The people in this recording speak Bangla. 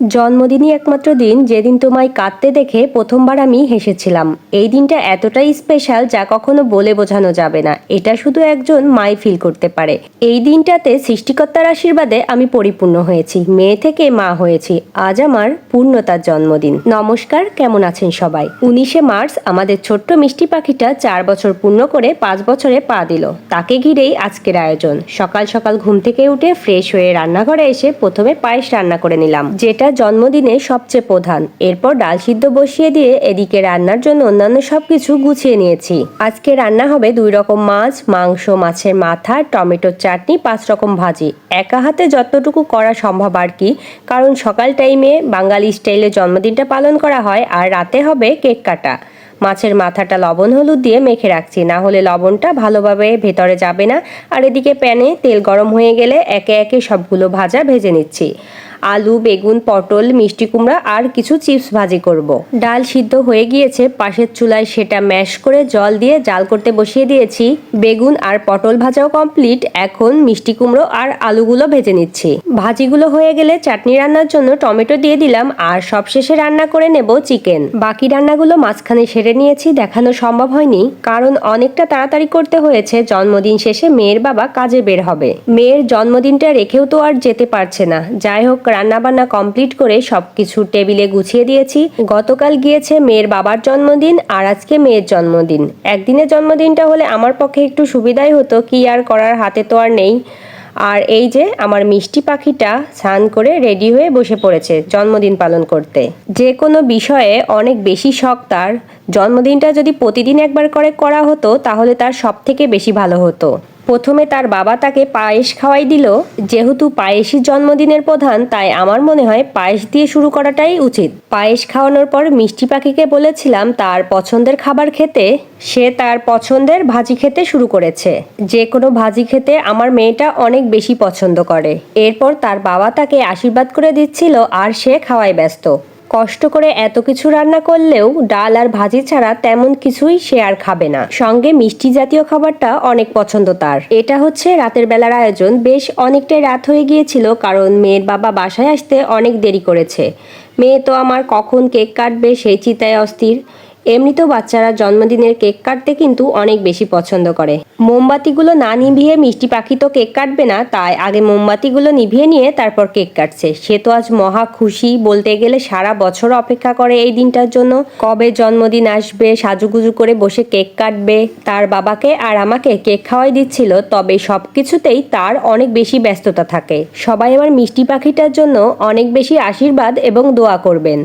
জন্মদিনই একমাত্র দিন যেদিন তোমায় কাঁদতে দেখে প্রথমবার আমি হেসেছিলাম। এই দিনটা এতটাই স্পেশাল যা কখনো বলে বোঝানো যাবে না। এটা শুধু একজন মাই ফিল করতে পারে। এই দিনটাতে সৃষ্টিকর্তার আশীর্বাদে আমি পরিপূর্ণ হয়েছি। মেয়ে থেকে মা হয়েছি। আজ আমার পূর্ণতার জন্মদিন। নমস্কার, কেমন আছেন সবাই? উনিশে মার্চ আমাদের ছোট্ট মিষ্টি পাখিটা চার বছর পূর্ণ করে পাঁচ বছরে পা দিল। তাকে ঘিরেই আজকের আয়োজন। সকাল সকাল ঘুম থেকে উঠে ফ্রেশ হয়ে রান্নাঘরে এসে প্রথমে পায়েস রান্না করে নিলাম। যেটা জন্মদিনে সবচেয়ে প্রধান। এরপর ডাল সিদ্ধ বসিয়ে দিয়ে এদিকে রান্নার জন্য অন্যান্য সবকিছু গুছিয়ে নিয়েছি। আজকে রান্না হবে দুই রকম মাছ, মাংস, মাছের মাথা, টমেটোর চাটনি, পাঁচ রকম ভাজি। একা হাতে যতটুকু করা সম্ভব আর কি, কারণ সকাল টাইমে বাঙালি স্টাইলে জন্মদিনটা পালন করা হয় আর রাতে হবে কেক কাটা। মাছের মাথাটা লবণ হলুদ দিয়ে মেখে রাখছি, না হলে লবণটা ভালোভাবে ভেতরে যাবে না। আর এদিকে প্যানে তেল গরম হয়ে গেলে একে একে সবগুলো ভাজা ভেজে নিচ্ছি। আলু, বেগুন, পটল, মিষ্টি কুমড়া আর কিছু চিপস ভাজি করব। ডাল সিদ্ধ হয়ে গিয়েছে, পাশের চুলায় সেটা ম্যাশ করে জল দিয়ে জাল করতে বসিয়ে দিয়েছি। বেগুন আর পটল ভাজাও কমপ্লিট, এখন মিষ্টি কুমড়ো আর আলুগুলো ভেজে নিচ্ছি। ভাজিগুলো হয়ে গেলে চাটনি রান্নার জন্য টমেটো দিয়ে দিলাম আর সবশেষে রান্না করে নেব চিকেন। বাকি রান্নাগুলো মাঝখানে সেরে নিয়েছি, দেখানো সম্ভব হয়নি, কারণ অনেকটা তাড়াতাড়ি করতে হয়েছে, জন্মদিন শেষে মেয়ের বাবা কাজে বের হবে। মেয়ের জন্মদিনটা রেখেও তো আর যেতে পারছে না। যাই হোক রান্নাবান্না কমপ্লিট করে সব কিছু টেবিলে গুছিয়ে দিয়েছি। গতকাল গিয়েছে মেয়ের বাবার জন্মদিন আর আজকে মেয়ের জন্মদিন। একদিনের জন্মদিনটা হলে আমার পক্ষে একটু সুবিধাই হতো, কি আর করার হাতে তো আর নেই। আর এই যে আমার মিষ্টি পাখিটা স্নান করে রেডি হয়ে বসে পড়েছে জন্মদিন পালন করতে। যে কোনো বিষয়ে অনেক বেশি শখ তার। জন্মদিনটা যদি প্রতিদিন একবার করে করা হতো, তাহলে তার সব থেকে বেশি ভালো হতো। প্রথমে তার বাবা তাকে পায়েস খাওয়াই দিল। যেহেতু পায়েসই জন্মদিনের প্রধান, তাই আমার মনে হয় পায়েস দিয়ে শুরু করাটাই উচিত। পায়েস খাওয়ানোর পর মিষ্টি পাখিকে বলেছিলাম তার পছন্দের খাবার খেতে। সে তার পছন্দের ভাজি খেতে শুরু করেছে। যে কোনো ভাজি খেতে আমার মেয়েটা অনেক বেশি পছন্দ করে। এরপর তার বাবা তাকে আশীর্বাদ করে দিচ্ছিল আর সে খাওয়ায় ব্যস্ত। কষ্ট করে এত কিছু রান্না করলেও ডাল আর ভাজি ছাড়া তেমন কিছুই সে আর খাবে না। সঙ্গে মিষ্টি জাতীয় খাবারটা অনেক পছন্দ তার। এটা হচ্ছে রাতের বেলার আয়োজন। বেশ অনেকটাই রাত হয়ে গিয়েছিল, কারণ মেয়ের বাবা বাসায় আসতে অনেক দেরি করেছে। মেয়ে তো আমার কখন কেক কাটবে সেই চিতায় অস্থির। এমনিতেও বাচ্চারা জন্মদিনের কেক কাটতে কিন্তু অনেক বেশি পছন্দ করে। মোমবাতিগুলো না নিভিয়ে মিষ্টি পাখি তো কেক কাটবে না, তাই আগে মোমবাতিগুলো নিভিয়ে নিয়ে তারপর কেক কাটছে। সে তো আজ মহা খুশি বলতে গেলে সারা বছর অপেক্ষা করে এই দিনটার জন্য। কবে জন্মদিন আসবে, সাজুগুজু করে বসে কেক কাটবে, তার বাবাকে আর আমাকে কেক খাওয়াই দিচ্ছিল, তবে সব কিছুতেই তার অনেক বেশি ব্যস্ততা থাকে। সবাই আমার মিষ্টি পাখিটার জন্য অনেক বেশি আশীর্বাদ এবং দোয়া করবেন।